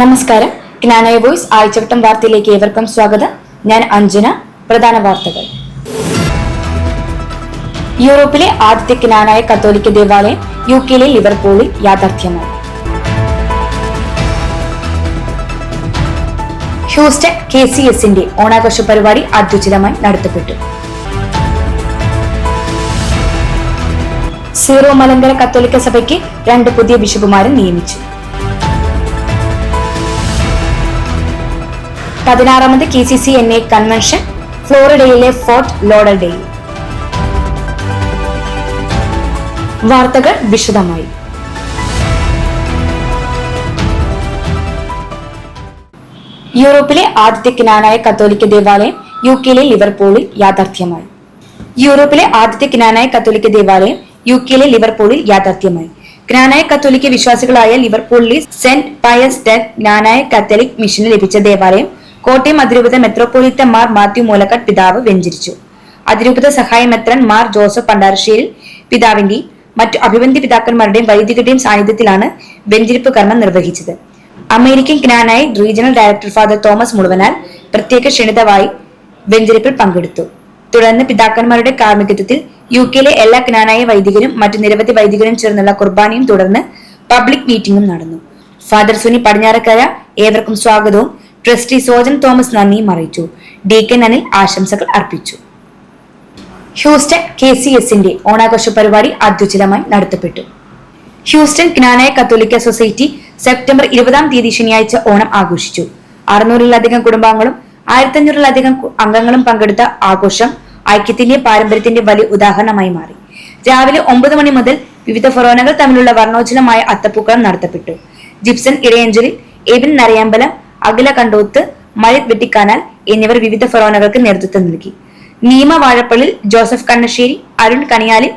നമസ്കാരം. ജ്ഞാനയ വോയ്സ് ആഴ്ചവട്ടം വാർത്തയിലേക്ക് ഏവർക്കും സ്വാഗതം. ഞാൻ അഞ്ജന. പ്രധാന വാർത്തകൾ. യൂറോപ്പിലെ ആദ്യത്തെ ജ്ഞാനായ കത്തോലിക്ക ദേവാലയം യു കെയിലെ ലിവർപൂളിൽ യാഥാർത്ഥ്യമായി ഹ്യൂസ്റ്റൺ കെ സി എസിന്റെ ഓണാഘോഷ പരിപാടി അത്യുചിതമായി നടത്തപ്പെട്ടു. സീറോ മലങ്കര കത്തോലിക്ക സഭയ്ക്ക് രണ്ട് പുതിയ ബിഷപ്പുമാരെ നിയമിച്ചു. പതിനാറാമത് K C C N A convention ഫ്ലോറിഡയിലെ Fort Lauderdale വാർത്തകൾ വിശദമായി. യൂറോപ്പിലെ ആദ്യത്തെ കിനാനായ കത്തോലിക്ക ദേവാലയം യു കെയിലെ ലിവർപൂളിൽ യാഥാർത്ഥ്യമായി. യൂറോപ്പിലെ ആദ്യത്തെ കിനാനായ കത്തോലിക്ക ദേവാലയം യു കെയിലെ ലിവർപൂളിൽ യാഥാർത്ഥ്യമായി. ജ്ഞാനായ കത്തോലിക്ക വിശ്വാസികളായ ലിവർപൂളിലെ Saint Pius ten Knanaya Catholic മിഷന് ലഭിച്ച ദേവാലയം കോട്ടയം അതിരൂപത മെത്രോപൊലീത്ത മാർ മാത്യു മൂലക്കട്ട് പിതാവ് വെഞ്ചരിച്ചു. അതിരൂപത സഹായമെത്രൻ മാർ ജോസഫ് പണ്ടാരശ്ശേരിൽ പിതാവിന്റെയും മറ്റു അഭിബന്ധി പിതാക്കന്മാരുടെയും വൈദികരുടെയും സാന്നിധ്യത്തിലാണ് വെഞ്ചരിപ്പ് കർമ്മം നിർവഹിച്ചത്. American Knanaya regional director father Thomas Muzhuvanal പ്രത്യേക ക്ഷണിതമായി വെഞ്ചരിപ്പിൽ പങ്കെടുത്തു. തുടർന്ന് പിതാക്കന്മാരുടെ കാർമ്മികത്വത്തിൽ യു കെയിലെ എല്ലാ ജ്ഞാനായ വൈദികരും മറ്റു നിരവധി വൈദികരും ചേർന്നുള്ള കുർബാനയും തുടർന്ന് പബ്ലിക് മീറ്റിംഗും നടന്നു. ഫാദർ സുനി പടിഞ്ഞാറക്കര ഏവർക്കും സ്വാഗതവും. ട്രസ്റ്റി സോജൻ തോമസ് നന്ദിയും അറിയിച്ചു. ഡി കെ അനിൽ ആശംസകൾ അർപ്പിച്ചു. ഹ്യൂസ്റ്റൺ കെ സി എസിന്റെ ഓണാഘോഷ പരിപാടി അത്യുചിതമായി നടത്തപ്പെട്ടു. ഹ്യൂസ്റ്റൺ ജ്ഞാനായ കത്തോലിക്ക സൊസൈറ്റി സെപ്റ്റംബർ ഇരുപതാം തീയതി ശനിയാഴ്ച ഓണം ആഘോഷിച്ചു. അറുന്നൂറിലധികം കുടുംബാംഗങ്ങളും ആയിരത്തഞ്ഞൂറിലധികം അംഗങ്ങളും പങ്കെടുത്ത ആഘോഷം ഐക്യത്തിന്റെ പാരമ്പര്യത്തിന്റെ വലിയ ഉദാഹരണമായി മാറി. രാവിലെ ഒമ്പത് മണി മുതൽ വിവിധ ഫൊറോനകൾ തമ്മിലുള്ള വർണോജ്ജലമായ അത്തപ്പൂക്കളം നടത്തപ്പെട്ടു. ജിപ്സൺ ഇടയഞ്ചലിൽ എബിൻ നരയമ്പലം അഖില കണ്ടോത്ത് മഴിത് വെട്ടിക്കാനാൽ എന്നിവർ വിവിധ ഫൊറോനകൾക്ക് നേതൃത്വം നൽകി. നീമ വാഴപ്പള്ളിൽ ജോസഫ് കണ്ണശ്ശേരി അരുൺ കണിയാലിൽ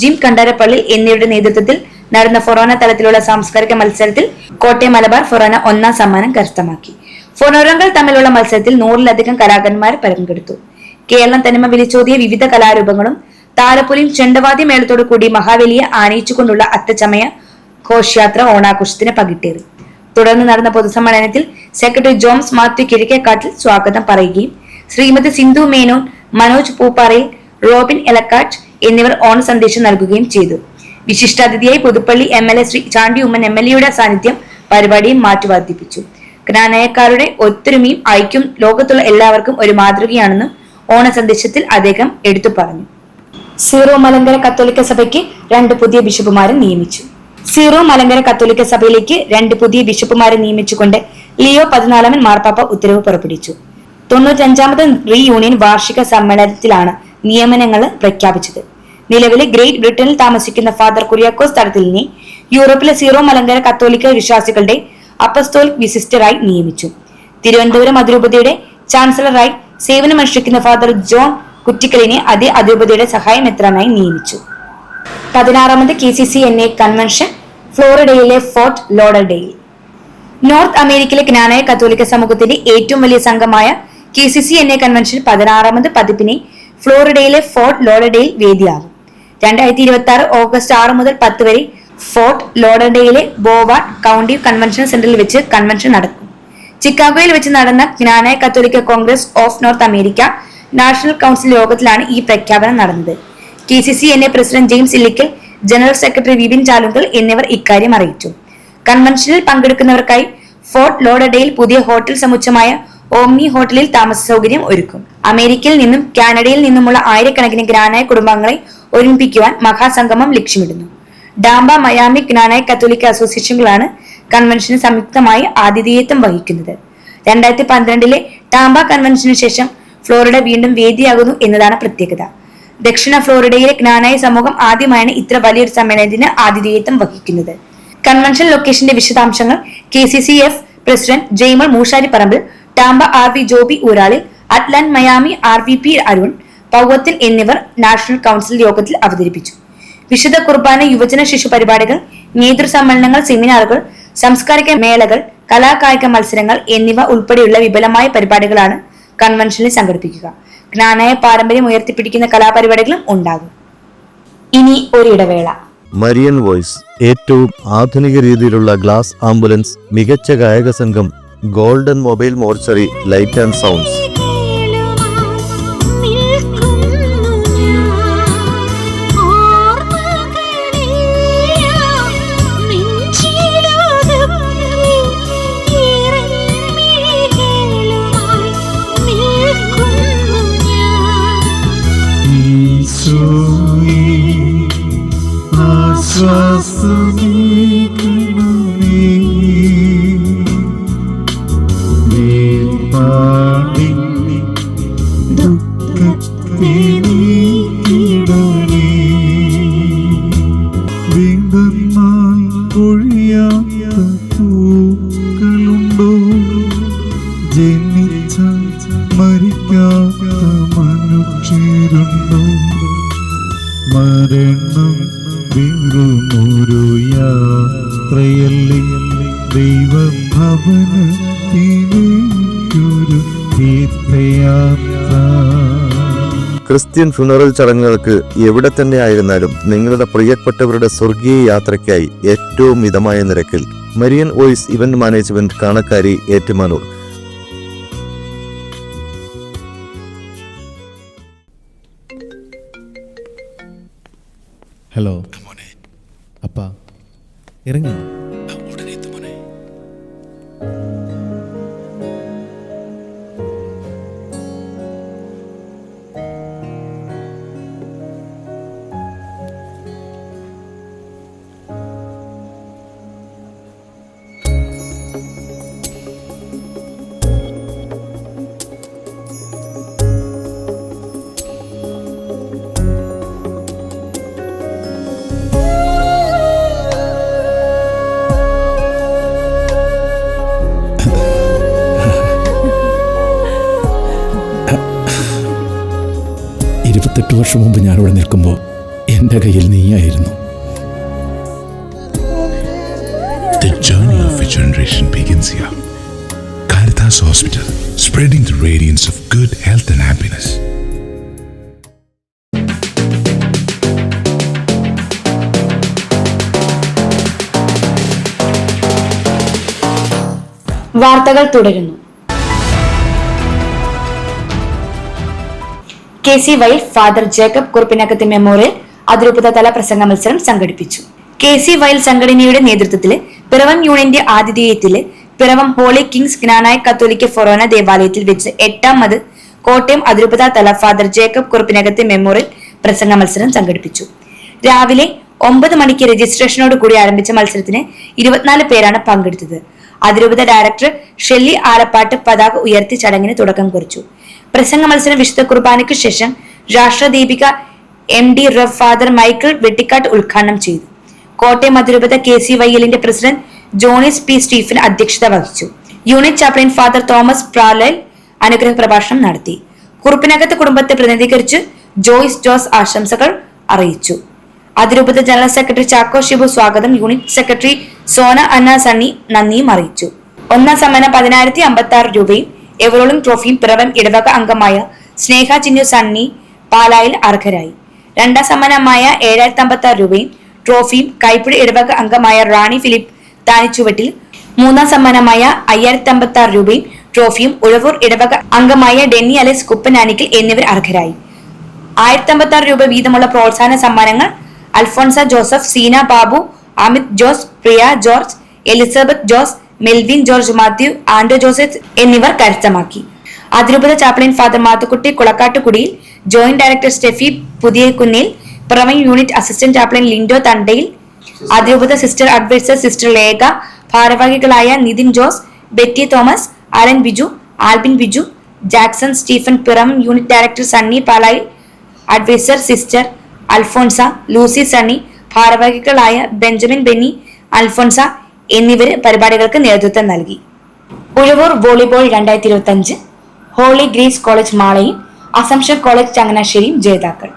ജിം കണ്ടാരപ്പള്ളി എന്നിവരുടെ നേതൃത്വത്തിൽ നടന്ന ഫൊറോന തലത്തിലുള്ള സാംസ്കാരിക മത്സരത്തിൽ കോട്ടയം മലബാർ ഫൊറോന ഒന്നാം സമ്മാനം കരസ്ഥമാക്കി. ഫൊറോനകൾ തമ്മിലുള്ള മത്സരത്തിൽ നൂറിലധികം കലാകാരന്മാർ പങ്കെടുത്തു കേരളം തനിമ വിളിച്ചോതിയ വിവിധ കലാരൂപങ്ങളും താലപ്പൊലിയും ചെണ്ടവാദ്യ മേളത്തോടു കൂടി മഹാവലിയെ ആനയിച്ചുകൊണ്ടുള്ള അത്തച്ചമയ ഘോഷയാത്ര ഓണാഘോഷത്തിന് പകിട്ടേറി. തുടർന്ന് നടന്ന പൊതുസമ്മേളനത്തിൽ സെക്രട്ടറി ജോംസ് മാത്യു കിഴക്കേക്കാട്ടിൽ സ്വാഗതം പറയുകയും ശ്രീമതി സിന്ധു മേനോൻ മനോജ് പൂപ്പാറയിൽ റോബിൻ എലക്കാട്ട് എന്നിവർ ഓണ സന്ദേശം നൽകുകയും ചെയ്തു. വിശിഷ്ടാതിഥിയായി Puthuppally M L A Shri Chandy Oommen M L എയുടെ സാന്നിധ്യം പരിപാടിയും മാറ്റിവർദ്ധിപ്പിച്ചു. ഗ്രാനയക്കാരുടെ ഒത്തൊരുമയും ഐക്യം ലോകത്തുള്ള എല്ലാവർക്കും ഒരു മാതൃകയാണെന്നും ഓണ സന്ദേശത്തിൽ അദ്ദേഹം എടുത്തു പറഞ്ഞു. സീറോ മലങ്കര കത്തോലിക്ക സഭയ്ക്ക് രണ്ട് പുതിയ ബിഷപ്പുമാരെ നിയമിച്ചു. സീറോ മലങ്കര കത്തോലിക്ക സഭയിലേക്ക് രണ്ട് പുതിയ ബിഷപ്പുമാരെ നിയമിച്ചുകൊണ്ട് ലിയോ പതിനാലാമൻ മാർപ്പാപ്പ ഉത്തരവ് പുറപ്പെടുവിച്ചു. തൊണ്ണൂറ്റഞ്ചാമത് റീ യൂണിയൻ വാർഷിക സമ്മേളനത്തിലാണ് നിയമനങ്ങൾ പ്രഖ്യാപിച്ചത്. നിലവിലെ ഗ്രേറ്റ് ബ്രിട്ടനിൽ താമസിക്കുന്ന ഫാദർ കുര്യാക്കോസ് തടത്തിലിനെ യൂറോപ്പിലെ സീറോ മലങ്കര കത്തോലിക്ക വിശ്വാസികളുടെ അപ്പസ്തോലിക് വിസിസ്റ്ററായി നിയമിച്ചു. തിരുവനന്തപുരം അതിരൂപതയുടെ ചാൻസലറായി സേവനമനുഷ്ഠിക്കുന്ന ഫാദർ ജോൺ കുറ്റിക്കലിനെ അതേ അതിരൂപതയുടെ സഹായമെത്രാനായി നിയമിച്ചു. പതിനാറാമത് K C C N A convention ഫ്ലോറിഡയിലെ Fort Lauderdale North അമേരിക്കയിലെ ജ്ഞാനായ കത്തോലിക്ക സമൂഹത്തിന്റെ ഏറ്റവും വലിയ സംഘമായ K C C N A convention പതിനാറാമത് പതിപ്പിനെ ഫ്ലോറിഡയിലെ ഫോർട്ട് ലോഡഡയിൽ വേദിയാകും. രണ്ടായിരത്തി ഇരുപത്തി ആറ് ഓഗസ്റ്റ് ആറ് മുതൽ പത്ത് വരെ ഫോർട്ട് ലോഡഡയിലെ ബോവാർഡ് കൗണ്ടി കൺവെൻഷൻ സെന്ററിൽ വെച്ച് കൺവെൻഷൻ നടക്കും. ചിക്കാഗോയിൽ വെച്ച് നടന്ന Knanaya Catholic Congress of North America National Council യോഗത്തിലാണ് ഈ പ്രഖ്യാപനം നടന്നത്. K C C N A president James Illikkal general secretary Vipin Chalunkal എന്നിവർ ഇക്കാര്യം അറിയിച്ചു. കൺവെൻഷനിൽ പങ്കെടുക്കുന്നവർക്കായി ഫോർട്ട് ലോഡഡയിൽ പുതിയ ഹോട്ടൽ സമുച്ചയമായ ഓംനി ഹോട്ടലിൽ താമസ സൗകര്യം ഒരുക്കും. അമേരിക്കയിൽ നിന്നും കാനഡയിൽ നിന്നുമുള്ള ആയിരക്കണക്കിന് ഗ്രാനായ കുടുംബങ്ങളെ ഒരുമിപ്പിക്കുവാൻ മഹാസംഗമം ലക്ഷ്യമിടുന്നു. ഡാംബ മയാമി ഗ്നാനായ കത്തോലിക്ക അസോസിയേഷനുകളാണ് കൺവെൻഷന് സംയുക്തമായി ആതിഥേയത്വം വഹിക്കുന്നത്. രണ്ടായിരത്തി പന്ത്രണ്ടിലെ ടാംബ കൺവെൻഷന് ശേഷം ഫ്ലോറിഡ വീണ്ടും വേദിയാകുന്നു എന്നതാണ് പ്രത്യേകത. ദക്ഷിണ ഫ്ലോറിഡയിലെ ജ്ഞാനായ സമൂഹം ആദ്യമായാണ് ഇത്ര വലിയൊരു സമ്മേളനത്തിന് ആതിഥേയത്വം വഹിക്കുന്നത്. കൺവെൻഷൻ ലൊക്കേഷന്റെ വിശദാംശങ്ങൾ K C C F president Jaimol Moosharipparambil Tampa R V Joby Oorali Atlanta Miami R V P Arun Pauvathil എന്നിവർ നാഷണൽ കൗൺസിൽ യോഗത്തിൽ അവതരിപ്പിച്ചു. വിശുദ്ധ കുർബാന യുവജന ശിശു പരിപാടികൾ നേതൃസമ്മേളനങ്ങൾ സെമിനാറുകൾ സാംസ്കാരിക മേളകൾ കലാകായിക മത്സരങ്ങൾ എന്നിവ ഉൾപ്പെടെയുള്ള വിപുലമായ പരിപാടികളാണ് കൺവെൻഷനിൽ സംഘടിപ്പിക്കുക. ജ്ഞാനായ പാരമ്പര്യം ഉയർത്തിപ്പിടിക്കുന്ന കലാപരിപാടികളും ഉണ്ടാകും. ഇനി ഒരിടവേള മരിയൻ വോയ്സ്. ഏറ്റവും ആധുനിക രീതിയിലുള്ള ഗ്ലാസ് ആംബുലൻസ് മികച്ച ഗായക സംഘം golden mobile mortuary light and sounds. Christian funeral ചടങ്ങുകൾക്ക് എവിടെ തന്നെ ആയിരുന്നാലും നിങ്ങളുടെ പ്രിയപ്പെട്ടവരുടെ സ്വർഗീയ യാത്രയ്ക്കായി ഏറ്റവും മിതമായ നിരക്കിൽ Marian voice event management Kanakkary Ettumanoor. Hello. അപ്പ ഇറങ്ങി ഇരുപത്തെട്ട് വർഷം മുമ്പ് ഞാനിവിടെ നിൽക്കുമ്പോൾ എന്റെ കയ്യിൽ നീയായിരുന്നു The journey of a generation begins here. Caritas Hospital, spreading the radiance of good health and happiness. വാർത്തകൾ തുടരുന്നു K C Y father Jacob Kuruppinakath memorial അതിരൂപത തല പ്രസംഗ മത്സരം സംഘടിപ്പിച്ചു. കെ സി വൈൽ സംഘടനയുടെ നേതൃത്വത്തിൽ പിറവം യൂണിയന്റെ ആതിഥേയത്തിൽ പിറവം ഹോളി കിങ്സ് ജ്ഞാനായ കത്തോലിക്ക ഫൊറോന ദേവാലയത്തിൽ വെച്ച് എട്ടാമത് കോട്ടയം അതിരൂപത തല ഫാദർ ജേക്കബ് കുറുപ്പിനകത്ത് മെമ്മോറിയൽ പ്രസംഗ മത്സരം സംഘടിപ്പിച്ചു. രാവിലെ ഒമ്പത് മണിക്ക് രജിസ്ട്രേഷനോട് കൂടി ആരംഭിച്ച മത്സരത്തിന് ഇരുപത്തിനാല് പേരാണ് പങ്കെടുത്തത്. അതിരൂപത ഡയറക്ടർ ഷെല്ലി ആലപ്പാട്ട് പതാക ഉയർത്തി ചടങ്ങിന് തുടക്കം കുറിച്ചു. പ്രസംഗ മത്സരം വിശുദ്ധ കുർബാനയ്ക്ക് ശേഷം Rashtradeepika M D rough father Michael Vettikkattu ഉദ്ഘാടനം ചെയ്തു. കോട്ടയം അതിരൂപത കെ സി വൈഎലിന്റെ പ്രസിഡന്റ് ജോണിസ് പി സ്റ്റീഫൻ അധ്യക്ഷത വഹിച്ചു. Unit chaplain father Thomas Pralel അനുഗ്രഹ പ്രഭാഷണം നടത്തി. കുറുപ്പിനകത്ത് കുടുംബത്തെ പ്രതിനിധീകരിച്ച് ജോയിസ് ജോസ് ആശംസകൾ അറിയിച്ചു. അതിരൂപത ജനറൽ സെക്രട്ടറി ചാക്കോ ഷിബു സ്വാഗതം. Unit secretary Sona Anna Sunny നന്ദിയും അറിയിച്ചു. ഒന്നാം സമ്മാനം പതിനായിരത്തി അമ്പത്തി ആറ് രൂപയും എവറോളിംഗ് ട്രോഫിയും പിറവൻ ഇടവക അംഗമായ സ്നേഹ ചിന്നു സണ്ണി പാലായിൽ അർഹരായി. രണ്ടാം സമ്മാനമായ ഏഴായിരത്തി അമ്പത്തി ആറ് രൂപയും ട്രോഫിയും കൈപ്പിടി ഇടവക അംഗമായ റാണി ഫിലിപ്പ് താനിച്ചുവട്ടിൽ മൂന്നാം സമ്മാനമായ അയ്യായിരത്തി അമ്പത്തി ആറ് രൂപയും ട്രോഫിയും ഉഴവൂർ ഇടവക അംഗമായ ഡെന്നി അലസ് കുപ്പനാനിക്കൽ എന്നിവർ അർഹരായി. ആയിരത്തി അമ്പത്തി ആറ് രൂപ വീതമുള്ള പ്രോത്സാഹന സമ്മാനങ്ങൾ Alphonsa Joseph Seena Babu Amith Jose Priya George Elizabeth Jose Melvin George Mathew Ando Joseph എന്നിവർ കരസ്ഥമാക്കി. അതിരൂപത chaplain father Mathukutty Kulakkattukudiyil joint director Steffi Puthiyakunnil Piravom unit assistant chaplain Lindo Thandayil അതിരൂപത സിസ്റ്റർ അഡ്വൈസർ സിസ്റ്റർ ലേഖ ഭാരവാഹികളായ Nithin Jose Betty Thomas Alan Biju Albin Biju Jackson Stephen Piravom unit director Sunny Palai adviser sister Alphonsa Lucy Sunny ഭാരവാഹികളായ Benjamin Benny Alphonsa എന്നിവര് പരിപാടികൾക്ക് നേതൃത്വം നൽകി. Uzhavoor volleyball രണ്ടായിരത്തി ഇരുപത്തി അഞ്ച് ഹോളി ഗ്രീസ് കോളേജ് മാളയും അസംഷൻ കോളേജ് ചങ്ങനാശ്ശേരിയും ജേതാക്കൾ.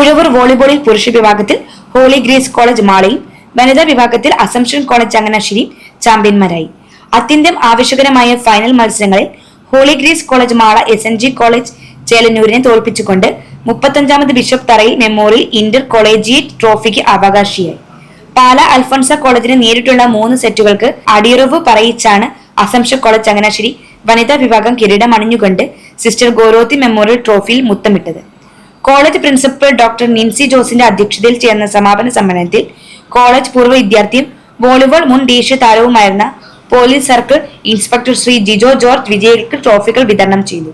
ഉഴവൂർ വോളിബോളിൽ പുരുഷ വിഭാഗത്തിൽ ഹോളി ഗ്രീസ് കോളേജ് മാളയും വനിതാ വിഭാഗത്തിൽ അസംഷൻ കോളേജ് ചങ്ങനാശ്ശേരിയും ചാമ്പ്യന്മാരായി. അത്യന്തം ആവശ്യകരമായ ഫൈനൽ മത്സരങ്ങളിൽ Holy Grace college Mala S N G college ചേലന്നൂരിനെ തോൽപ്പിച്ചുകൊണ്ട് മുപ്പത്തഞ്ചാമത് bishop Tharayil memorial inter collegiate ട്രോഫിക്ക് അവകാശിയായി. പാല അൽഫോൺസ കോളേജിന് നേരിട്ടുള്ള മൂന്ന് സെറ്റുകൾക്ക് അടിയറവ് പറയിച്ചാണ് അസംഷ കോളേജ് ചങ്ങനാശ്ശേരി വനിതാ വിഭാഗം കിരീടം അണിഞ്ഞുകൊണ്ട് സിസ്റ്റർ ഗോരോത്തി മെമ്മോറിയൽ ട്രോഫിയിൽ മുത്തമിട്ടത്. കോളേജ് പ്രിൻസിപ്പൽ ഡോക്ടർ നിൻസി ജോസിന്റെ അധ്യക്ഷതയിൽ ചേർന്ന സമാപന സമ്മേളനത്തിൽ കോളേജ് പൂർവ വിദ്യാർത്ഥിയും വോളിബോൾ മുൻ ദേശീയ താരവുമായിരുന്ന police circle inspector Shri Jijo George വിജയികൾക്ക് ട്രോഫികൾ വിതരണം ചെയ്തു.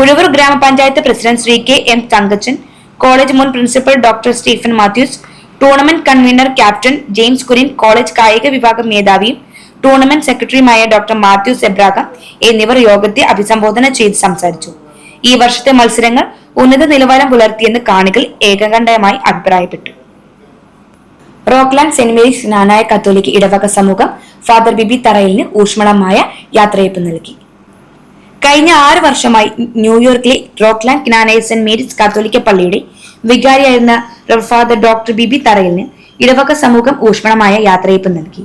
Uzhavoor grama panchayat president Shri K M Thankachan college മുൻ principal doctor Stephen Mathews tournament convener captain James Kurian college കായിക വിഭാഗം മേധാവിയും ടൂർണമെന്റ് സെക്രട്ടറിയുമായ ഡോക്ടർ മാത്യു സെബ്രാഗ എന്നിവർ യോഗത്തെ അഭിസംബോധന ചെയ്ത് സംസാരിച്ചു. ഈ വർഷത്തെ മത്സരങ്ങൾ ഉന്നത നിലവാരം പുലർത്തിയെന്ന് കാണികൾ ഏകകണ്ഠമായി അഭിപ്രായപ്പെട്ടു. Rockland Saint Mary's Knanaya Catholic ഇടവക സമൂഹം ഫാദർ ബിബി തറയിലിന് ഊഷ്മളമായ യാത്രയപ്പ് നൽകി. കഴിഞ്ഞ ആറ് വർഷമായി ന്യൂയോർക്കിലെ റോക്ക്ലാൻഡ് ജ്ഞാനായ സെന്റ് മേരീസ് കത്തോലിക്ക പള്ളിയുടെ വികാരിയായിരുന്ന റഫാദർ ഫാദർ ഡോക്ടർ ബിബി തറയിലിന് ഇടവക സമൂഹം ഊഷ്മളമായ യാത്രയപ്പ് നൽകി.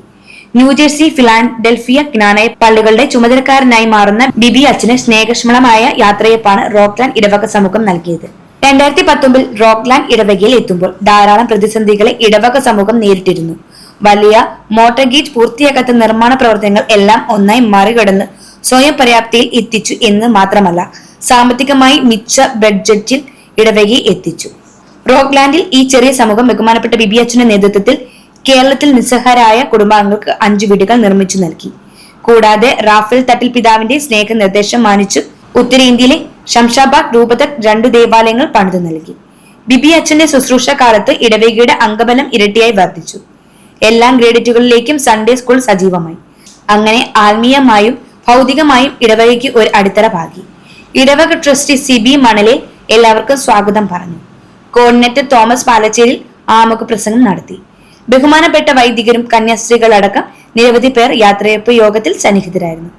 ന്യൂജേഴ്സി ഫിലാൻഡൽഫിയ ജ്ഞാനയ പള്ളികളുടെ ചുമതലക്കാരനായി മാറുന്ന ബിബി അച്ഛന് സ്നേഹക്ഷമളമായ യാത്രയപ്പാണ് റോക്ലാൻഡ് ഇടവക സമൂഹം നൽകിയത്. രണ്ടായിരത്തി പത്തൊമ്പതിൽ റോക്ലാൻഡ് ഇടവകയിൽ എത്തുമ്പോൾ ധാരാളം പ്രതിസന്ധികളെ ഇടവക സമൂഹം നേരിട്ടിരുന്നു. വലിയ മോട്ടർഗേറ്റ് പൂർത്തിയാക്കാത്ത നിർമ്മാണ പ്രവർത്തനങ്ങൾ എല്ലാം ഒന്നായി മറികടന്ന് സ്വയം പര്യാപ്തിയിൽ എത്തിച്ചു എന്ന് മാത്രമല്ല സാമ്പത്തികമായി മിച്ച ബഡ്ജറ്റിൽ ഇടവകയെ എത്തിച്ചു. റോക്ലാൻഡിൽ ഈ ചെറിയ സമൂഹം ബഹുമാനപ്പെട്ട ബിബി അച്ഛന്റെ നേതൃത്വത്തിൽ കേരളത്തിൽ നിസ്സഹാരായ കുടുംബാംഗങ്ങൾക്ക് അഞ്ചു വീടുകൾ നിർമ്മിച്ചു നൽകി. കൂടാതെ റാഫേൽ തട്ടിൽ പിതാവിന്റെ സ്നേഹ നിർദ്ദേശം മാനിച്ചു ഉത്തരേന്ത്യയിലെ ശംഷാബാദ് രൂപത രണ്ടു ദേവാലയങ്ങൾ പണിതു നൽകി. ബിബി അച്ഛന്റെ ശുശ്രൂഷ കാലത്ത് ഇടവേഗയുടെ അംഗബലം ഇരട്ടിയായി വർദ്ധിച്ചു. എല്ലാ ഗ്രേഡറ്റുകളിലേക്കും സൺഡേ സ്കൂൾ സജീവമായി. അങ്ങനെ ആത്മീയമായും ഭൗതികമായും ഇടവകയ്ക്ക് ഒരു അടിത്തറ പാകി. ഇടവക ട്രസ്റ്റി സി ബി മണലെ എല്ലാവർക്കും സ്വാഗതം പറഞ്ഞു. കോർഡിനേറ്റർ തോമസ് പാലച്ചേരിൽ ആമുഖ പ്രസംഗം നടത്തി. ബഹുമാനപ്പെട്ട വൈദികരും കന്യാസ്ത്രീകൾ അടക്കം നിരവധി പേർ യാത്രയപ്പ് യോഗത്തിൽ സന്നിഹിതരായിരുന്നു.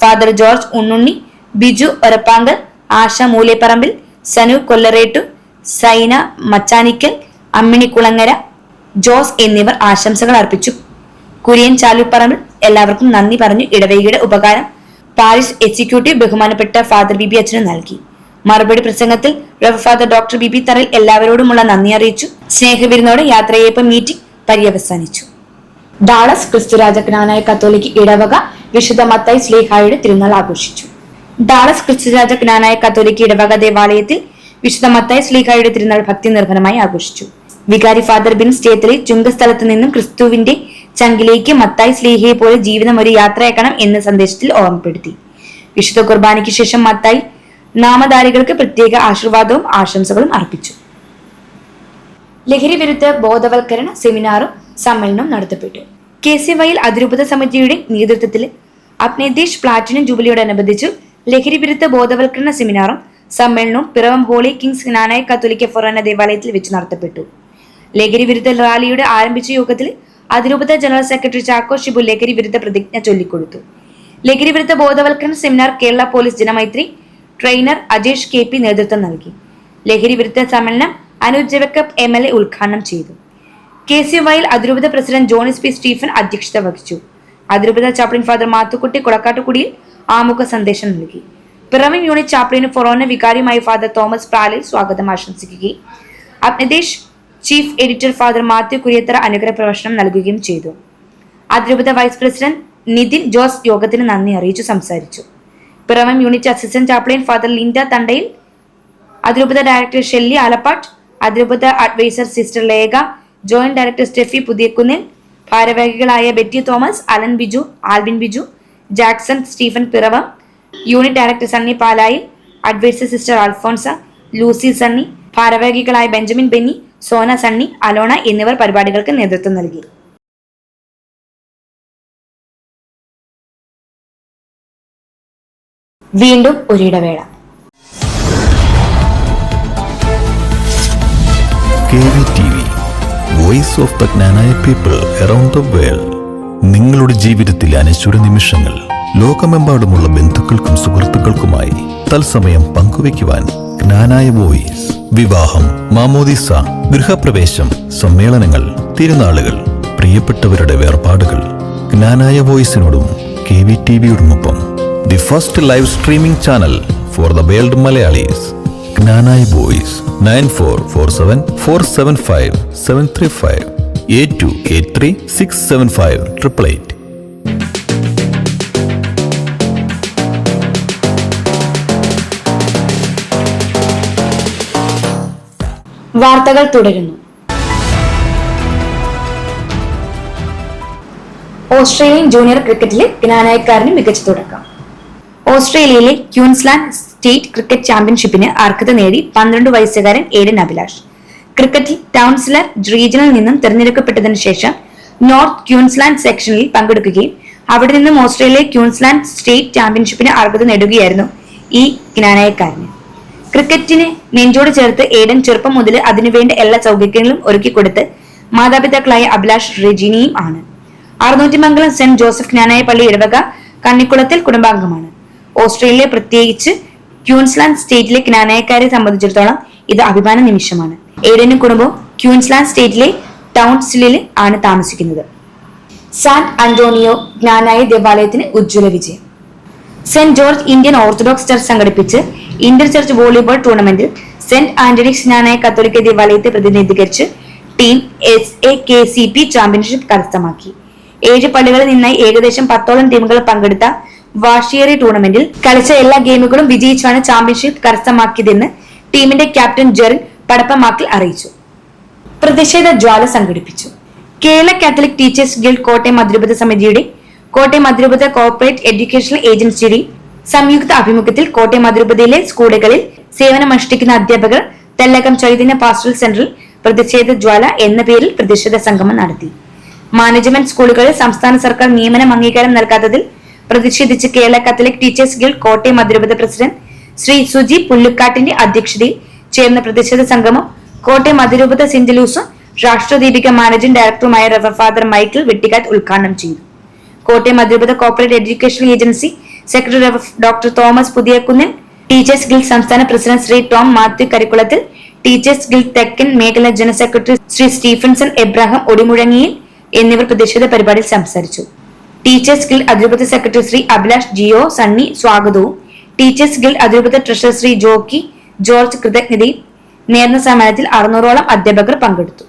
Father George Unnunni Biju Orappankal Asha Moolepparambil Sanu Kollarettu Saina Machanikkal Ammini Kulangara Jose എന്നിവർ ആശംസകൾ അർപ്പിച്ചു. കുര്യൻ ചാലുപ്പറമ്പിൽ എല്ലാവർക്കും നന്ദി പറഞ്ഞു ഇടവകയുടെ ഉപകാരം പാരിസ് എക്സിക്യൂട്ടീവ് ബഹുമാനപ്പെട്ട ഫാദർ ബിബി അച്ഛന് നൽകി. മറുപടി പ്രസംഗത്തിൽ റവ ഫാദർ ഡോക്ടർ ബിബി തറയിൽ എല്ലാവരോടുമുള്ള നന്ദി അറിയിച്ചു. സ്നേഹവിരുന്നോടെ യാത്രയേപ്പം മീറ്റിംഗ് പര്യവസാനിച്ചു. ഡാളസ് ക്രിസ്തുരാജ ജ്ഞാനായ കത്തോലിക്ക് ഇടവക വിശുദ്ധ മത്തായി സ്ലീഹായുടെ തിരുനാൾ ആഘോഷിച്ചു. ഡാളസ് ക്രിസ്തുരാജ ജ്ഞാനായ കത്തോലിക്ക് ഇടവക ദേവാലയത്തിൽ വിശുദ്ധ മത്തായി സ്ലീഹായുടെ തിരുനാൾ ഭക്തി നിർഭരമായി ആഘോഷിച്ചു. വികാരി ഫാദർ ബിൻ സ്റ്റേത്തലി ചുങ്കസ്ഥലത്ത് നിന്നും ക്രിസ്തുവിന്റെ ചങ്കിലേക്ക് മത്തായി സ്ലീഹയെ പോലെ ജീവിതം ഒരു യാത്രയാക്കണം എന്ന സന്ദേശത്തിൽ ഓർമ്മപ്പെടുത്തി. വിശുദ്ധ കുർബാനയ്ക്ക് ശേഷം മത്തായി നാമധാരികൾക്ക് പ്രത്യേക ആശീർവാദവും ആശംസകളും അർപ്പിച്ചു. ലഹരി വിരുദ്ധ ബോധവൽക്കരണ സെമിനാറും സമ്മേളനവും നടത്തപ്പെട്ടു. കെ സി വൈയിൽ അതിരൂപത സമിതിയുടെ നേതൃത്വത്തിൽ അപ്നേദേശ് പ്ലാറ്റിനം ജൂബിലിയോടനുബന്ധിച്ചു ലഹരി വിരുദ്ധ ബോധവൽക്കരണ സെമിനാറും സമ്മേളനവും പിറവം ഹോളി കിങ്സ് നാനായ കത്തോലിക്ക ഫൊറാന ദേവാലയത്തിൽ വെച്ച് നടത്തപ്പെട്ടു. ലഹരി വിരുദ്ധ റാലിയുടെ ആരംഭിച്ച യോഗത്തിൽ അതിരൂപത ജനറൽ സെക്രട്ടറി ചാക്കോ ഷിബു ലഹരി വിരുദ്ധ പ്രതിജ്ഞ ചൊല്ലിക്കൊടുത്തു. ലഹരി വിരുദ്ധ ബോധവൽക്കരണ seminar Kerala police Janamaithri trainer Ajesh K P നേതൃത്വം നൽകി. ലഹരി വിരുദ്ധ സമ്മേളനം Anuj Jacob M L A ഉദ്ഘാടനം ചെയ്തു. കെ സി വൈയിൽ അതിരൂപത പ്രസിഡന്റ് ജോണിസ് പി സ്റ്റീഫൻ അധ്യക്ഷത വഹിച്ചു. അതിരൂപത ചാപ്ലിൻ ഫാദർ മാത്തുക്കുട്ടി കൊളക്കാട്ടുകുടിയിൽ ആമുഖ സന്ദേശം നൽകി. പിറവം യൂണിറ്റ് ചാപ്ലിന് ഫൊറോന വികാരിയുമായി ഫാദർ തോമസ് പ്രാലിൽ സ്വാഗതം ആശംസിക്കുകയും Apnadesh chief editor father Mathew Kuriathara അനുഗ്രഹ പ്രഭാഷണം നൽകുകയും ചെയ്തു. അതിരൂപത വൈസ് പ്രസിഡന്റ് നിതിൻ ജോസ് യോഗത്തിന് നന്ദി അറിയിച്ചു സംസാരിച്ചു. Piravom unit assistant chaplain father Linda Thandayil. അതിരൂപത ഡയറക്ടർ ഷെല്ലി ആലപ്പാട്ട്. അതിരൂപത adviser sister Lekha. Joint director Steffi Puthiyakunnil. ഭാരവാഹികളായ Betty Thomas Alan Biju Albin Biju Jackson Stephen Piravom. Unit director Sunny Palai. Adviser sister Alphonsa Lucy Sunny. ഭാരവാഹികളായ Benjamin Benny Sona Sunny Alona എന്നിവർ പരിപാടികൾക്ക് നേതൃത്വം നൽകി. വീണ്ടും ഒരിടവേള. Voice of people around the world നിങ്ങളുടെ ജീവിതത്തിലെ അനശ്വര നിമിഷങ്ങൾ ലോകമെമ്പാടുമുള്ള ബന്ധുക്കൾക്കും സുഹൃത്തുക്കൾക്കുമായി തത്സമയം പങ്കുവയ്ക്കുവാൻ ജ്ഞാനായ വോയിസ് വിവാഹം മാമോദിസ ഗൃഹപ്രവേശം സമ്മേളനങ്ങൾ തിരുനാളുകൾ പ്രിയപ്പെട്ടവരുടെ വേർപാടുകൾ. ജ്ഞാനായ വോയിസിനോടും K V T വിയോടുമൊപ്പം the first live streaming channel for the world Malayalees Knanaya voice nine four four seven four seven five seven three five eight two eight three six seven five triple eight വാർത്തകൾ തുടരുന്നു. Australian junior ക്രിക്കറ്റിലെ ജ്ഞാനായക്കാരന് മികച്ച തുടക്കം. ഓസ്ട്രേലിയയിലെ Queensland state cricket ചാമ്പ്യൻഷിപ്പിന് അർഹത നേടി പന്ത്രണ്ട് വയസ്സുകാരൻ ഏഡൻ അഭിലാഷ്. ക്രിക്കറ്റിൽ ടൗൺസ്ലർ റീജിയനിൽ നിന്നും തിരഞ്ഞെടുക്കപ്പെട്ടതിനു ശേഷം നോർത്ത് ക്യൂൻസ്ലാൻഡ് സെക്ഷനിൽ പങ്കെടുക്കുകയും അവിടെ നിന്നും ഓസ്ട്രേലിയ ക്യൂൻസ്ലാൻഡ് സ്റ്റേറ്റ് ചാമ്പ്യൻഷിപ്പിന് അർഹത നേടുകയായിരുന്നു ഈ ജ്ഞാനായക്കാരന്. ക്രിക്കറ്റിന് നെഞ്ചോട് ചേർത്ത് ഏഡൻ ചെറുപ്പം മുതൽ അതിനുവേണ്ട എല്ലാ സൗകര്യങ്ങളും ഒരുക്കിക്കൊടുത്ത് മാതാപിതാക്കളായ അഭിലാഷ് റെജിനിയും ആണ്. അറുന്നൂറ്റിമംഗലം സെന്റ് ജോസഫ് ജ്ഞാനായ പള്ളി ഇടവക കണ്ണിക്കുളത്തിൽ കുടുംബാംഗമാണ്. ഓസ്ട്രേലിയ പ്രത്യേകിച്ച് ക്യൂൻസ്ലാൻഡ് സ്റ്റേറ്റിലെ ജ്ഞാനയക്കാരെ സംബന്ധിച്ചിടത്തോളം ഇത് അഭിമാന നിമിഷമാണ്. ഏഡനും കുടുംബവും ക്യൂൻസ്ലാൻഡ് സ്റ്റേറ്റിലെ ടൗൺസിലിൽ ആണ് താമസിക്കുന്നത്. സാൻ അന്റോണിയോ ജ്ഞാനായ ദേവാലയത്തിന് ഉജ്ജ്വല വിജയം. Saint George Indian Orthodox church സംഘടിപ്പിച്ച് ഇന്റർ ചർച്ച് വോളിബോൾ ടൂർണമെന്റിൽ സെന്റ് ആന്റണിക്സ് ജ്ഞാനായ കത്തോലിക്ക ദേവാലയത്തെ പ്രതിനിധീകരിച്ച് team S A K C P championship കരസ്ഥമാക്കി. ഏഴ് പള്ളികളിൽ നിന്നായി ഏകദേശം പത്തോളം ടീമുകൾ പങ്കെടുത്ത വാശിയേറിയ ടൂർണമെന്റിൽ കളിച്ച എല്ലാ ഗെയിമുകളും വിജയിച്ചാണ് ചാമ്പ്യൻഷിപ്പ് കരസ്ഥമാക്കിയതെന്ന് ടീമിന്റെ ക്യാപ്റ്റൻ ജെറിൻ പടപ്പമാക്കിൽ അറിയിച്ചു. പ്രതിഷേധ ജ്വാല സംഘടിപ്പിച്ചു. Kerala Catholic teachers guild Kottayam അതിരൂപത സമിതിയുടെ കോട്ടയം അതിരൂപത കോർപ്പറേറ്റ് എഡ്യൂക്കേഷണൽ ഏജൻസിയുടെ സംയുക്ത അഭിമുഖത്തിൽ കോട്ടയം അതിരൂപതയിലെ സ്കൂളുകളിൽ സേവനമനുഷ്ഠിക്കുന്ന അധ്യാപകർ തെല്ലകം ചൈതന്യ പാസ്റ്റൽ സെന്ററിൽ പ്രതിഷേധ ജ്വാല എന്ന പേരിൽ പ്രതിഷേധ സംഗമം നടത്തി. മാനേജ്മെന്റ് സ്കൂളുകളിൽ സംസ്ഥാന സർക്കാർ നിയമനം അംഗീകാരം നൽകാത്തതിൽ പ്രതിഷേധിച്ച് Kerala Catholic teachers guild Kottayam അതിരൂപത പ്രസിഡന്റ് ശ്രീ സുജി പുല്ലുക്കാട്ടിന്റെ അധ്യക്ഷതയിൽ ചേർന്ന പ്രതിഷേധ സംഗമം കോട്ടയം അതിരൂപത സെന്റ് രാഷ്ട്രദീപിക മാനേജിംഗ് ഡയറക്ടറുമായ റവർ ഫാദർ മൈക്കിൾ വെട്ടിക്കാറ്റ് ഉദ്ഘാടനം ചെയ്തു. കോട്ടയം അതിരൂപത corporate education agency secretary റവർ doctor Thomas Puthiyakunnil teachers guild സംസ്ഥാന president Shri Tom Mathew Karikkulathil teachers guild തെക്കൻ മേഖല general secretary Shri Stephenson Abraham Odimuzhangiyil എന്നിവർ പ്രതിഷേധ പരിപാടിയിൽ സംസാരിച്ചു. ടീച്ചേഴ്സ് ഗിൽഡ് അതിരൂപത സെക്രട്ടറി ശ്രീ അഭിലാഷ് ജിയോ സണ്ണി സ്വാഗതവും ടീച്ചേഴ്സ് ഗിൽഡ് അതിരൂപത ട്രഷറർ ശ്രീ ജോക്കി ജോർജ് കൃതജ്ഞതയും നേർന്ന സമ്മേളനത്തിൽ അറുന്നൂറോളം അധ്യാപകർ പങ്കെടുത്തു.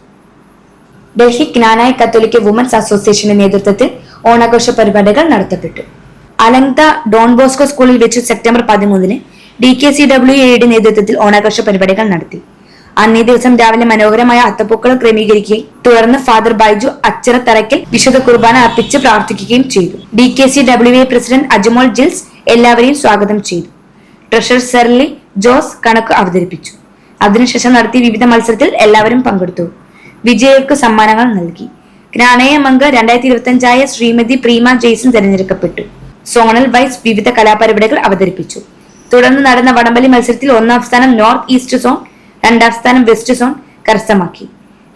ഡൽഹി ജ്ഞാനായ കത്തോലിക്ക വുമൻസ് അസോസിയേഷന്റെ നേതൃത്വത്തിൽ ഓണാഘോഷ പരിപാടികൾ നടത്തപ്പെട്ടു. അലങ്ത ഡോൺ ബോസ്കോ സ്കൂളിൽ വെച്ച് സെപ്റ്റംബർ പതിമൂന്നിന് ഡി കെ സി ഡബ്ല്യു എയുടെ നേതൃത്വത്തിൽ ഓണാഘോഷ പരിപാടികൾ നടത്തി. അന്നേ ദിവസം രാവിലെ മനോഹരമായ അത്തപ്പൂക്കൾ ക്രമീകരിക്കുകയും തുടർന്ന് ഫാദർ ബൈജു അച്ചറ തറയ്ക്കൽ വിശുദ്ധ കുർബാന അർപ്പിച്ച് പ്രാർത്ഥിക്കുകയും ചെയ്തു. D K C W A president Ajmol Jils എല്ലാവരെയും സ്വാഗതം ചെയ്തു. ട്രഷറർ സെർലി ജോസ് കണക്ക് അവതരിപ്പിച്ചു. അതിനുശേഷം നടത്തിയ വിവിധ മത്സരത്തിൽ എല്ലാവരും പങ്കെടുത്തു. വിജയികൾക്ക് സമ്മാനങ്ങൾ നൽകി. ഗ്രാണയമംഗ രണ്ടായിരത്തി ഇരുപത്തി അഞ്ചായ ശ്രീമതി പ്രീമ ജെയ്സൺ തെരഞ്ഞെടുക്കപ്പെട്ടു. സോണൽ വൈസ് വിവിധ കലാപരിപാടികൾ അവതരിപ്പിച്ചു. തുടർന്ന് നടന്ന വടംവലി മത്സരത്തിൽ ഒന്നാം സ്ഥാനം നോർത്ത് ഈസ്റ്റ് സോൺ രണ്ടാം സ്ഥാനം വെസ്റ്റ് സോൺ കരസ്ഥമാക്കി.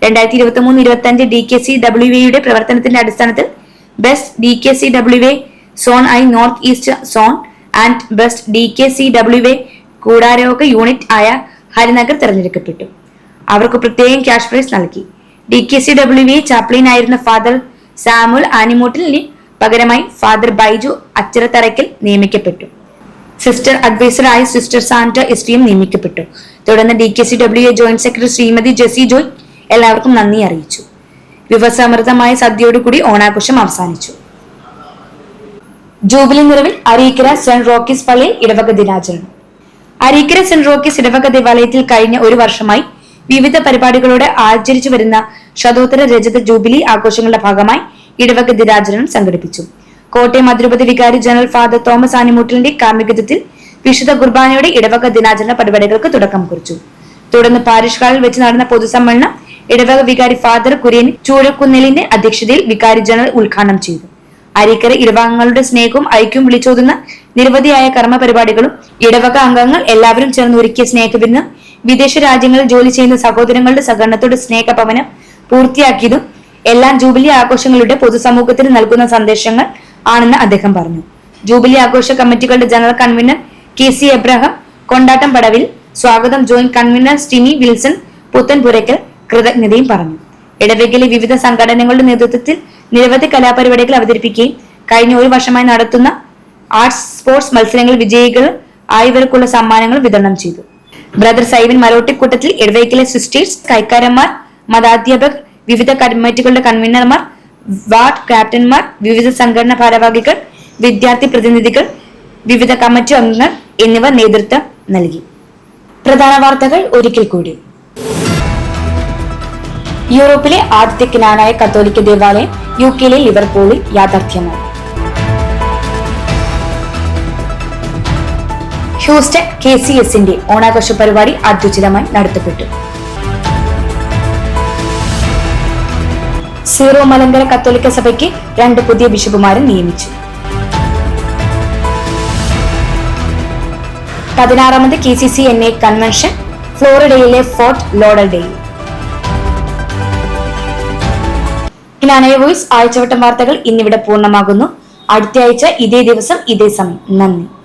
രണ്ടായിരത്തി ഇരുപത്തി മൂന്ന് ഇരുപത്തി അഞ്ച് ഡി കെ സി ഡബ്ല്യു എയുടെ പ്രവർത്തനത്തിന്റെ അടിസ്ഥാനത്തിൽ best D K C W A zone ആയി north east zone and best D K C W A കൂടാരോഗ unit ആയ ഹരിനഗർ തെരഞ്ഞെടുക്കപ്പെട്ടു. അവർക്ക് പ്രത്യേകം ക്യാഷ് പ്രൈസ് നൽകി. D K C W A chaplain ആയിരുന്ന ഫാദർ സാമുൽ ആനിമൂട്ടിലിന് പകരമായി ഫാദർ ബൈജു അച്ചിറത്തറയ്ക്കൽ നിയമിക്കപ്പെട്ടു. സിസ്റ്റർ അഡ്വൈസറായി സിസ്റ്റർ സാന്റ എസ്റ്റിയും നിയമിക്കപ്പെട്ടു. തുടർന്ന് D K C W A joint secretary Shrimati Jessy Joy എല്ലാവർക്കും നന്ദി അറിയിച്ചു. വിഭവസമൃദ്ധമായ സദ്യയോടുകൂടി ഓണാഘോഷം അവസാനിച്ചു. ജൂബിലി നിറവിൽ അരീക്കര സെന്റ് റോക്കീസ് പള്ളി ഇടവക ദിനാചരണം. അരീക്കര സെന്റ് റോക്കീസ് ഇടവക ദേവാലയത്തിൽ കഴിഞ്ഞ ഒരു വർഷമായി വിവിധ പരിപാടികളോടെ ആചരിച്ചു വരുന്ന ശതോത്തര രജത ജൂബിലി ആഘോഷങ്ങളുടെ ഭാഗമായി ഇടവക ദിനാചരണം സംഘടിപ്പിച്ചു. കോട്ടയം അതിരൂപതി വികാരി ജനറൽ ഫാദർ തോമസ് ആനിമൂട്ടിലിന്റെ കാർമ്മികത്വത്തിൽ വിശുദ്ധ കുർബാനയുടെ ഇടവക ദിനാചരണ പരിപാടികൾക്ക് തുടക്കം കുറിച്ചു. തുടർന്ന് പാരിഷ് ഹാളിൽ വെച്ച് നടന്ന പൊതുസമ്മേളനം ഇടവക വികാരി ഫാദർ കുര്യൻ ചൂഴക്കുന്നലിന്റെ അധ്യക്ഷതയിൽ വികാരി ജനറൽ ഉദ്ഘാടനം ചെയ്തു. അരിക്കര ഇടവകങ്ങളുടെ സ്നേഹവും ഐക്യവും വിളിച്ചോതുന്ന നിരവധിയായ കർമ്മ പരിപാടികളും ഇടവക അംഗങ്ങൾ എല്ലാവരും ചേർന്ന് ഒരുക്കിയ സ്നേഹവിരുന്ന് വിദേശ രാജ്യങ്ങളിൽ ജോലി ചെയ്യുന്ന സഹോദരങ്ങളുടെ സഹകരണത്തോടെ സ്നേഹഭവനം പൂർത്തിയാക്കിയതും എല്ലാ ജൂബിലി ആഘോഷങ്ങളുടെ പൊതുസമൂഹത്തിന് നൽകുന്ന സന്ദേശങ്ങൾ ആണെന്ന് അദ്ദേഹം പറഞ്ഞു. ജൂബിലി ആഘോഷ കമ്മിറ്റികളുടെ general convener K C Abraham Kondattam Padavil സ്വാഗതം joint convener Stini Wilson Puthenpurackal കൃതജ്ഞതയും പറഞ്ഞു. ഇടവകയിലെ വിവിധ സംഘടനകളുടെ നേതൃത്വത്തിൽ നിരവധി കലാപരിപാടികൾ അവതരിപ്പിക്കുകയും കഴിഞ്ഞ ഒരു വർഷമായി നടത്തുന്ന ആർട്സ് സ്പോർട്സ് മത്സരങ്ങൾ വിജയികൾ ആയവർക്കുള്ള സമ്മാനങ്ങൾ വിതരണം ചെയ്തു. ബ്രദർ സൈബിൻ മലോട്ടിക്കൂട്ടത്തിൽ ഇടവൈക്കിലെ സിസ്റ്റേഴ്സ് കൈക്കാരന്മാർ മതാധ്യാപകർ വിവിധ കമ്മിറ്റികളുടെ കൺവീനർമാർ വാർഡ് ക്യാപ്റ്റന്മാർ വിവിധ സംഘടനാ ഭാരവാഹികൾ വിദ്യാർത്ഥി പ്രതിനിധികൾ വിവിധ കമ്മിറ്റി അംഗങ്ങൾ എന്നിവർ നേതൃത്വം നൽകി. പ്രധാന വാർത്തകൾ ഒരിക്കൽ കൂടി. യൂറോപ്പിലെ ആദ്യത്തെ കിനാനായ കത്തോലിക്ക ദേവാലയം യു കെയിലെ ലിവർപൂളിൽ യാഥാർത്ഥ്യമായി ഹ്യൂസ്റ്റൺ കെ സി എസിന്റെ ഓണാഘോഷ പരിപാടി അത്യുചിതമായി നടത്തപ്പെട്ടു. സീറോ മലങ്കര കത്തോലിക്ക സഭയ്ക്ക് രണ്ട് പുതിയ ബിഷപ്പുമാരെ നിയമിച്ചു. പതിനാറാമത് K C C N A convention ഫ്ലോറിഡയിലെ Fort Lauderdale ഡേയിൽ ആഴ്ചവട്ടം വാർത്തകൾ ഇന്നിവിടെ പൂർണമാകുന്നു. അടുത്തയാഴ്ച ഇതേ ദിവസം ഇതേ സമയം. നന്ദി.